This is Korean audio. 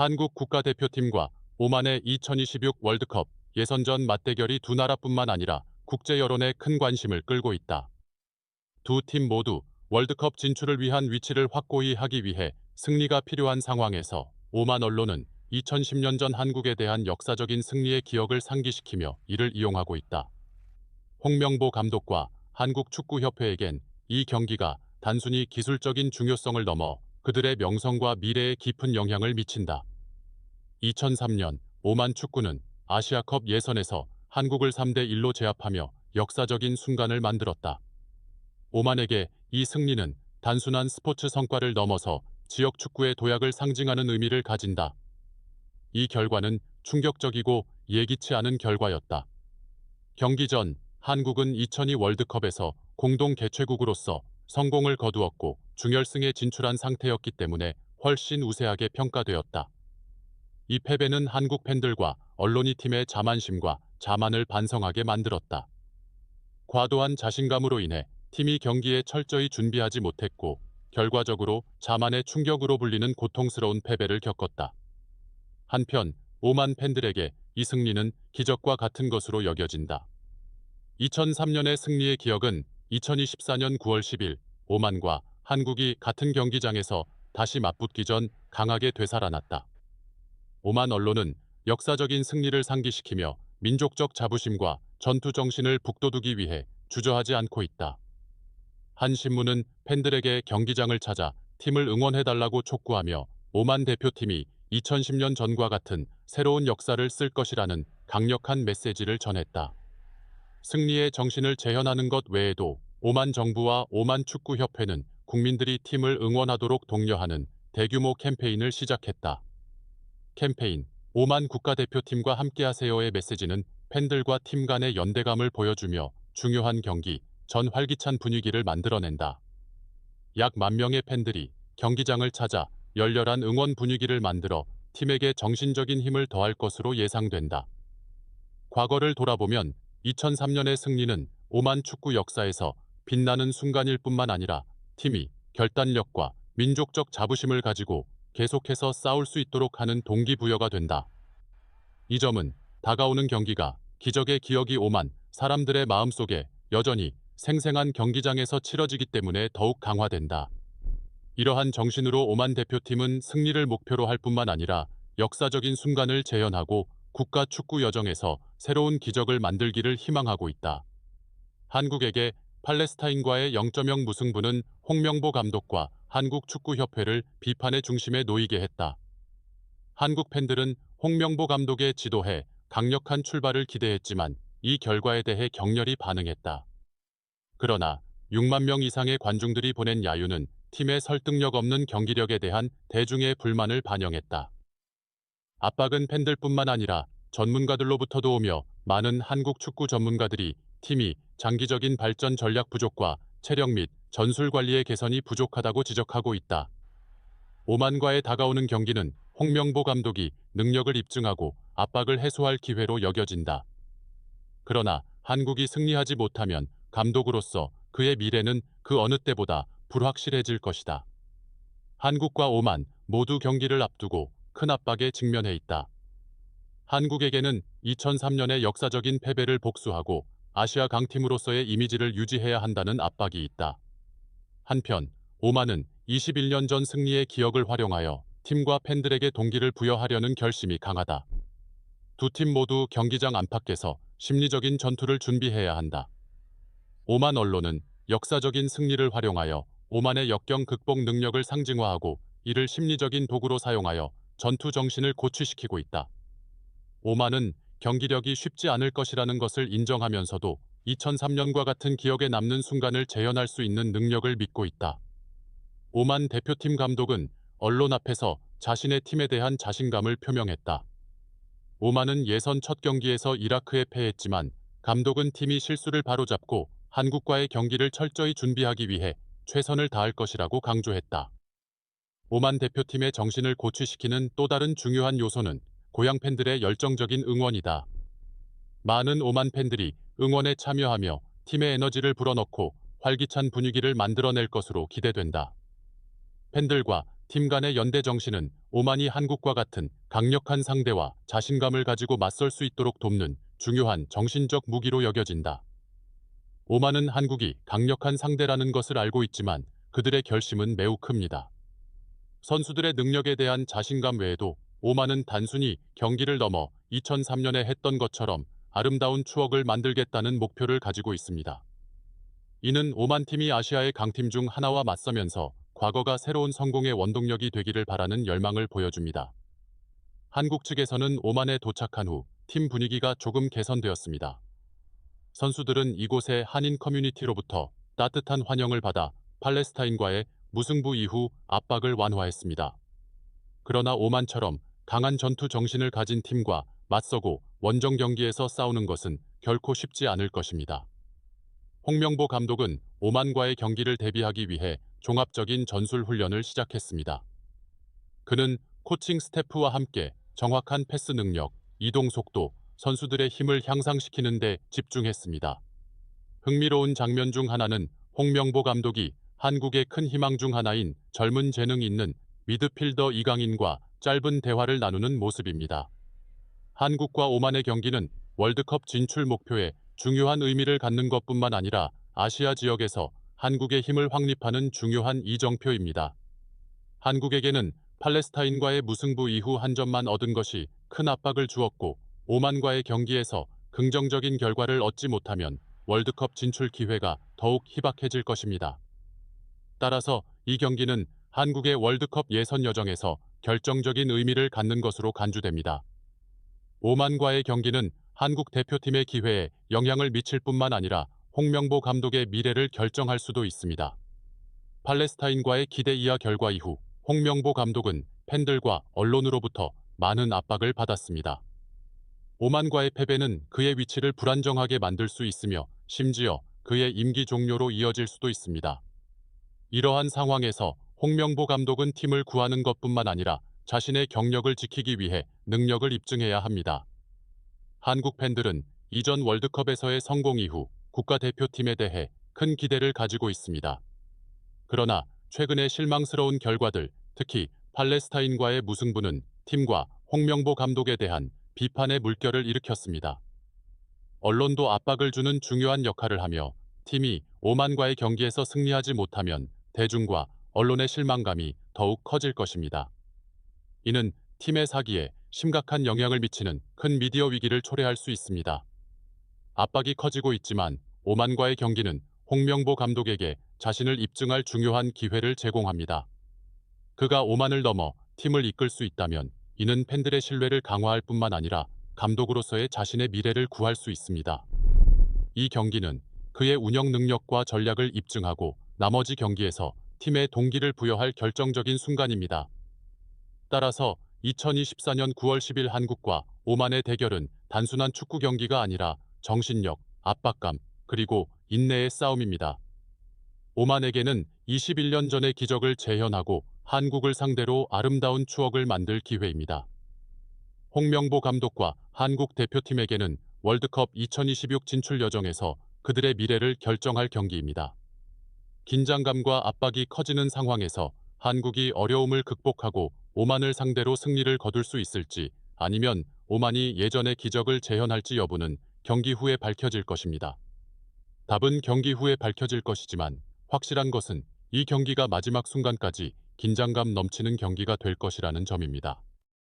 한국 국가대표팀과 오만의 2026 월드컵 예선전 맞대결이 두 나라뿐만 아니라 국제 여론에 큰 관심을 끌고 있다. 두 팀 모두 월드컵 진출을 위한 위치를 확고히 하기 위해 승리가 필요한 상황에서 오만 언론은 2010년 전 한국에 대한 역사적인 승리의 기억을 상기시키며 이를 이용하고 있다. 홍명보 감독과 한국축구협회에겐 이 경기가 단순히 기술적인 중요성을 넘어 그들의 명성과 미래에 깊은 영향을 미친다. 2003년 오만 축구는 아시아컵 예선에서 한국을 3대 1로 제압하며 역사적인 순간을 만들었다. 오만에게 이 승리는 단순한 스포츠 성과를 넘어서 지역 축구의 도약을 상징하는 의미를 가진다. 이 결과는 충격적이고 예기치 않은 결과였다. 경기 전 한국은 2002 월드컵에서 공동 개최국으로서 성공을 거두었고 중결승에 진출한 상태였기 때문에 훨씬 우세하게 평가되었다. 이 패배는 한국 팬들과 언론이 팀의 자만심과 자만을 반성하게 만들었다. 과도한 자신감으로 인해 팀이 경기에 철저히 준비하지 못했고 결과적으로 자만의 충격으로 불리는 고통스러운 패배를 겪었다. 한편 오만 팬들에게 이 승리는 기적과 같은 것으로 여겨진다. 2003년의 승리의 기억은 2024년 9월 10일 오만과 한국이 같은 경기장에서 다시 맞붙기 전 강하게 되살아났다. 오만 언론은 역사적인 승리를 상기시키며 민족적 자부심과 전투 정신을 북돋우기 위해 주저하지 않고 있다. 한 신문은 팬들에게 경기장을 찾아 팀을 응원해달라고 촉구하며 오만 대표팀이 2010년 전과 같은 새로운 역사를 쓸 것이라는 강력한 메시지를 전했다. 승리의 정신을 재현하는 것 외에도 오만 정부와 오만 축구협회는 국민들이 팀을 응원하도록 독려하는 대규모 캠페인을 시작했다. 캠페인 오만 국가대표팀과 함께하세요의 메시지는 팬들과 팀 간의 연대감을 보여주며 중요한 경기 전 활기찬 분위기를 만들어낸다. 약 만 명의 팬들이 경기장을 찾아 열렬한 응원 분위기를 만들어 팀에게 정신적인 힘을 더할 것으로 예상된다. 과거를 돌아보면 2003년의 승리는 오만 축구 역사에서 빛나는 순간일 뿐만 아니라 팀이 결단력과 민족적 자부심을 가지고 계속해서 싸울 수 있도록 하는 동기부여가 된다. 이 점은 다가오는 경기가 기적의 기억이 오만 사람들의 마음속에 여전히 생생한 경기장에서 치러지기 때문에 더욱 강화된다. 이러한 정신으로 오만 대표팀은 승리를 목표로 할 뿐만 아니라 역사적인 순간을 재현하고 국가 축구 여정에서 새로운 기적을 만들기를 희망하고 있다. 한국에게 팔레스타인과의 0.0 무승부는 홍명보 감독과 한국축구협회를 비판의 중심에 놓이게 했다. 한국 팬들은 홍명보 감독의 지도해 강력한 출발을 기대했지만 이 결과에 대해 격렬히 반응했다. 그러나 6만 명 이상의 관중들이 보낸 야유는 팀의 설득력 없는 경기력에 대한 대중의 불만을 반영했다. 압박은 팬들뿐만 아니라 전문가들로부터도 오며 많은 한국 축구 전문가들이 팀이 장기적인 발전 전략 부족과 체력 및 전술 관리의 개선이 부족하다고 지적하고 있다. 오만과의 다가오는 경기는 홍명보 감독이 능력을 입증하고 압박을 해소할 기회로 여겨진다. 그러나 한국이 승리하지 못하면 감독으로서 그의 미래는 그 어느 때보다 불확실해질 것이다. 한국과 오만 모두 경기를 앞두고 큰 압박에 직면해 있다. 한국에게는 2003년의 역사적인 패배를 복수하고 아시아 강팀으로서의 이미지를 유지해야 한다는 압박이 있다. 한편 오만은 21년 전 승리의 기억을 활용하여 팀과 팬들에게 동기를 부여하려는 결심이 강하다. 두 팀 모두 경기장 안팎에서 심리적인 전투를 준비해야 한다. 오만 언론은 역사적인 승리를 활용하여 오만의 역경 극복 능력을 상징화하고 이를 심리적인 도구로 사용하여 전투 정신을 고취시키고 있다. 오만은 경기력이 쉽지 않을 것이라는 것을 인정하면서도 2003년과 같은 기억에 남는 순간을 재현할 수 있는 능력을 믿고 있다. 오만 대표팀 감독은 언론 앞에서 자신의 팀에 대한 자신감을 표명했다. 오만은 예선 첫 경기에서 이라크에 패했지만 감독은 팀이 실수를 바로잡고 한국과의 경기를 철저히 준비하기 위해 최선을 다할 것이라고 강조했다. 오만 대표팀의 정신을 고취시키는 또 다른 중요한 요소는 고향 팬들의 열정적인 응원이다. 많은 오만 팬들이 응원에 참여하며 팀의 에너지를 불어넣고 활기찬 분위기를 만들어낼 것으로 기대된다. 팬들과 팀 간의 연대 정신은 오만이 한국과 같은 강력한 상대와 자신감을 가지고 맞설 수 있도록 돕는 중요한 정신적 무기로 여겨진다. 오만은 한국이 강력한 상대라는 것을 알고 있지만 그들의 결심은 매우 큽니다. 선수들의 능력에 대한 자신감 외에도 오만은 단순히 경기를 넘어 2003년에 했던 것처럼 아름다운 추억을 만들겠다는 목표를 가지고 있습니다. 이는 오만 팀이 아시아의 강팀 중 하나와 맞서면서 과거가 새로운 성공의 원동력이 되기를 바라는 열망을 보여줍니다. 한국 측에서는 오만에 도착한 후 팀 분위기가 조금 개선되었습니다. 선수들은 이곳의 한인 커뮤니티로부터 따뜻한 환영을 받아 팔레스타인과의 무승부 이후 압박을 완화했습니다. 그러나 오만처럼 강한 전투 정신을 가진 팀과 맞서고 원정 경기에서 싸우는 것은 결코 쉽지 않을 것입니다. 홍명보 감독은 오만과의 경기를 대비하기 위해 종합적인 전술 훈련을 시작했습니다. 그는 코칭 스태프와 함께 정확한 패스 능력, 이동 속도, 선수들의 힘을 향상시키는 데 집중했습니다. 흥미로운 장면 중 하나는 홍명보 감독이 한국의 큰 희망 중 하나인 젊은 재능 있는 미드필더 이강인과 짧은 대화를 나누는 모습입니다. 한국과 오만의 경기는 월드컵 진출 목표에 중요한 의미를 갖는 것뿐만 아니라 아시아 지역에서 한국의 힘을 확립하는 중요한 이정표입니다. 한국에게는 팔레스타인과의 무승부 이후 한 점만 얻은 것이 큰 압박을 주었고 오만과의 경기에서 긍정적인 결과를 얻지 못하면 월드컵 진출 기회가 더욱 희박해질 것입니다. 따라서 이 경기는 한국의 월드컵 예선 여정에서 결정적인 의미를 갖는 것으로 간주됩니다. 오만과의 경기는 한국 대표팀의 기회에 영향을 미칠 뿐만 아니라 홍명보 감독의 미래를 결정할 수도 있습니다. 팔레스타인과의 기대 이하 결과 이후 홍명보 감독은 팬들과 언론으로부터 많은 압박을 받았습니다. 오만과의 패배는 그의 위치를 불안정하게 만들 수 있으며 심지어 그의 임기 종료로 이어질 수도 있습니다. 이러한 상황에서 홍명보 감독은 팀을 구하는 것뿐만 아니라 자신의 경력을 지키기 위해 능력을 입증해야 합니다. 한국 팬들은 이전 월드컵에서의 성공 이후 국가대표팀에 대해 큰 기대를 가지고 있습니다. 그러나 최근의 실망스러운 결과들, 특히 팔레스타인과의 무승부는 팀과 홍명보 감독에 대한 비판의 물결을 일으켰습니다. 언론도 압박을 주는 중요한 역할을 하며 팀이 오만과의 경기에서 승리하지 못하면 대중과 언론의 실망감이 더욱 커질 것입니다. 이는 팀의 사기에 심각한 영향을 미치는 큰 미디어 위기를 초래할 수 있습니다. 압박이 커지고 있지만 오만과의 경기는 홍명보 감독에게 자신을 입증할 중요한 기회를 제공합니다. 그가 오만을 넘어 팀을 이끌 수 있다면 이는 팬들의 신뢰를 강화할 뿐만 아니라 감독으로서의 자신의 미래를 구할 수 있습니다. 이 경기는 그의 운영 능력과 전략을 입증하고 나머지 경기에서 팀의 동기를 부여할 결정적인 순간입니다. 따라서 2024년 9월 10일 한국과 오만의 대결은 단순한 축구 경기가 아니라 정신력, 압박감, 그리고 인내의 싸움입니다. 오만에게는 21년 전의 기적을 재현하고 한국을 상대로 아름다운 추억을 만들 기회입니다. 홍명보 감독과 한국 대표팀에게는 월드컵 2026 진출 여정에서 그들의 미래를 결정할 경기입니다. 긴장감과 압박이 커지는 상황에서 한국이 어려움을 극복하고 오만을 상대로 승리를 거둘 수 있을지 아니면 오만이 예전의 기적을 재현할지 여부는 경기 후에 밝혀질 것입니다. 답은 경기 후에 밝혀질 것이지만 확실한 것은 이 경기가 마지막 순간까지 긴장감 넘치는 경기가 될 것이라는 점입니다.